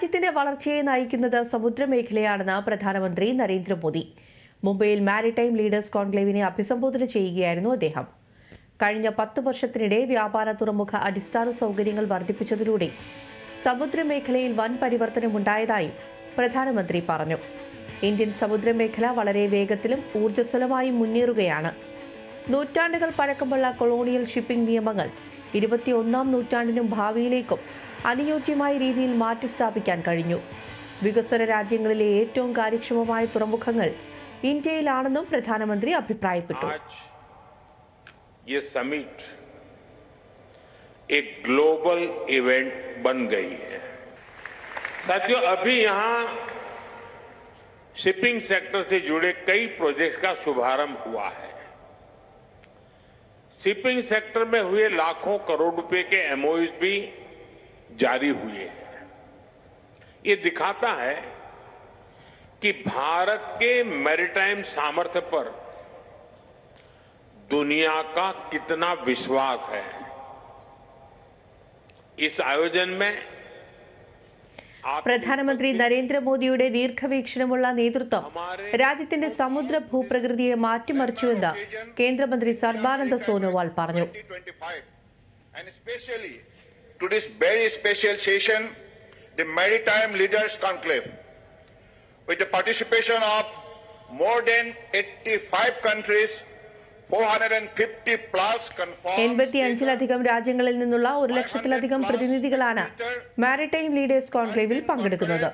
രാജ്യത്തിന്റെ വളർച്ചയെ നയിക്കുന്നത് സമുദ്രമേഖലയാണെന്ന് പ്രധാനമന്ത്രി നരേന്ദ്രമോദി. മുംബൈയിൽ മാരിടൈം ലീഡേഴ്സ് കോൺക്ലേവിനെ അഭിസംബോധന ചെയ്യുകയായിരുന്നു അദ്ദേഹം. കഴിഞ്ഞ പത്ത് വർഷത്തിനിടെ വ്യാപാര തുറമുഖ അടിസ്ഥാന സൗകര്യങ്ങൾ വർദ്ധിപ്പിച്ചതിലൂടെ സമുദ്രമേഖലയിൽ വൻ പരിവർത്തനമുണ്ടായതായും പ്രധാനമന്ത്രി പറഞ്ഞു. ഇന്ത്യൻ സമുദ്രമേഖല വളരെ വേഗത്തിലും ഊർജസ്വലമായും മുന്നേറുകയാണ്. നൂറ്റാണ്ടുകൾ പഴക്കമുള്ള കൊളോണിയൽ ഷിപ്പിംഗ് നിയമങ്ങൾ ഇരുപത്തിയൊന്നാം നൂറ്റാണ്ടിനും ഭാവിയിലേക്കും അനുയോജ്യമായ രീതിയിൽ മാറ്റിസ്ഥാപിക്കാൻ കഴിഞ്ഞു വികസ്വര രാജ്യങ്ങളിലെ ഏറ്റവും കാര്യക്ഷമമായ തുറമുഖങ്ങൾ ഇന്ത്യയിലാണെന്നും പ്രധാനമന്ത്രി അഭിപ്രായപ്പെട്ടു आज ये समिट एक ग्लोबल इवेंट बन गई है साथियों अभी यहां शिपिंग सेक्टर से जुड़े कई प्रोजेक्ट्स का शुभारंभ हुआ है शिपिंग सेक्टर में हुए लाखों करोड़ रुपए के एमओयू भी जारी हुए हैं। ये दिखाता है कि भारत के मैरिटाइम सामर्थ्य पर दुनिया का कितना विश्वास है। इस आयोजन में പ്രധാനമന്ത്രി നരേന്ദ്രമോദിയുടെ ദീർഘവീക്ഷണമുള്ള നേതൃത്വം രാജ്യത്തിന്റെ സമുദ്ര ഭൂപ്രകൃതിയെ മാറ്റിമറിച്ചുവെന്ന് കേന്ദ്രമന്ത്രി സർബാനന്ദ സോനോവാൾ പറഞ്ഞു. With the participation of more than 85 countries 450 plus confirmed എൺപത്തി അഞ്ചിലധികം രാജ്യങ്ങളിൽ നിന്നുള്ള ഒരു ലക്ഷത്തിലധികം പ്രതിനിധികളാണ് മാരിടൈം ലീഡേഴ്സ് കോൺക്ലേവിൽ പങ്കെടുക്കുന്നത്.